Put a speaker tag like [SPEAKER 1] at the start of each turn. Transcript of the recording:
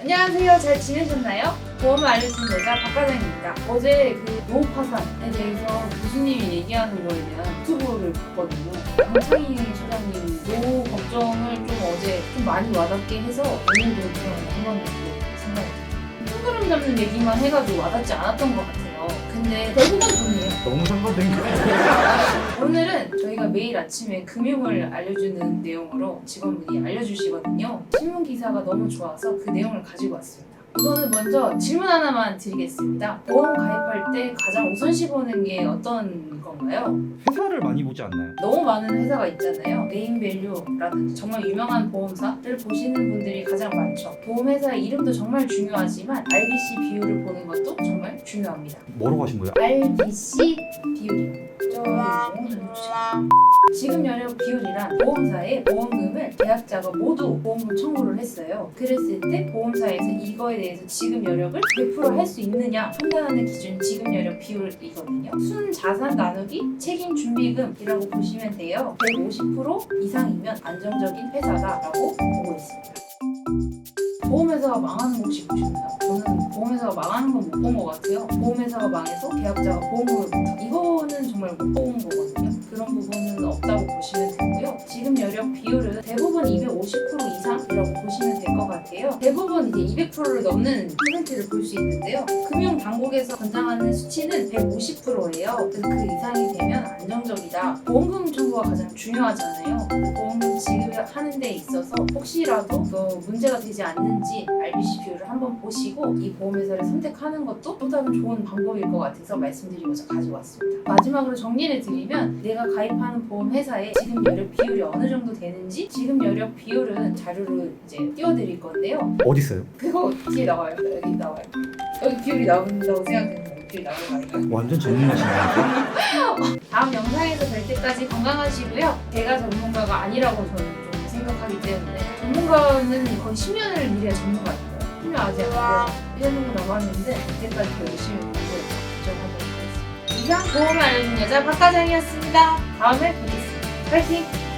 [SPEAKER 1] 안녕하세요. 잘 지내셨나요? 보험을 알려준 여자 박과장입니다. 어제 그 노후 파산에 대해서 교수님이 얘기하는 거에 대한 유튜브를 봤거든요. 강창희 소장님 노후 걱정을 좀 어제 좀 많이 와닿게 해서 오늘도 좀 한번 그생 그림 잡는 얘기만 해가지고 와닿지 않았던 것 같아요. 근데 대부분 좋네요.
[SPEAKER 2] 너무 상반된 거 같아요.
[SPEAKER 1] 오늘은 저희가 매일 아침에 금융을 알려주는 내용으로 직원분이 알려주시거든요. 신문 기사가 너무 좋아서 그 내용을 가지고 왔습니다. 우선은 먼저 질문 하나만 드리겠습니다. 보험 가입할 때 가장 우선시 보는 게 어떤 건가요?
[SPEAKER 2] 회사를 많이 보지 않나요?
[SPEAKER 1] 너무 많은 회사가 있잖아요. 네임밸류라든지 정말 유명한 보험사를 보시는 분들이 가장 많죠. 보험회사의 이름도 정말 중요하지만 RBC 비율을 보는 것도 정말 중요합니다.
[SPEAKER 2] 뭐로 가신 거예요?
[SPEAKER 1] RBC 비율이요. 지급 여력 비율이란 보험사의 보험금을 계약자가 모두 보험금 청구를 했어요. 그랬을 때 보험사에서 이거에 대해서 지급 여력을 100%할 수 있느냐 판단하는 기준이 지급 여력 비율이거든요. 순 자산 나누기 책임 준비금이라고 보시면 돼요. 150% 이상이면 안정적인 회사다라고 보고 있습니다. 보험회사가 망하는 거 혹시 보셨나요? 저는 보험회사가 망하는 건 못 본 것 같아요. 보험회사가 망해서 계약자가 보험을 못하 이거는 정말 못 본 거거든요. 그런 이상이라고 보시면 될 것 같아요. 대부분 이제 200%를 넘는 퍼센트를 볼 수 있는데요. 금융 당국에서 권장하는 수치는 150%예요. 그래서 그 이상이 되면 안정적이다. 보험금 청구가 가장 중요하잖아요. 그 보험금 지급하는 데 있어서 혹시라도 그 문제가 되지 않는지 RBC 비율을 한번 보시고 이 보험회사를 선택하는 것도 또 다른 좋은 방법일 것 같아서 말씀드리고자 가지고 왔습니다. 마지막으로 정리를 드리면 내가 가입하는 보험회사의 지급 여력 비율이 어느 정도 되는지 지급 여력 비율은 자료로 이제 띄워드릴 건데요.
[SPEAKER 2] 어디 있어요?
[SPEAKER 1] 그거 뒤에 나와요. 여기 나와요. 여기 비율이 나온다고 나오는 거 아닌가요?
[SPEAKER 2] 완전 전문가신 거예요?
[SPEAKER 1] 다음 영상에서 뵐 때까지 건강하시고요. 제가 전문가가 아니라고 저는 좀 생각하기 때문에 전문가는 거의 10년을 일해야 전문가예요. 10년 아직 안 돼요. 1년 정도 남았는데 그때까지 더 열심히 공부해서 걱정하도록 하겠습니다. 이상 보험을 알려준 여자 박과장이었습니다. 다음에 뵙겠습니다. 파이팅!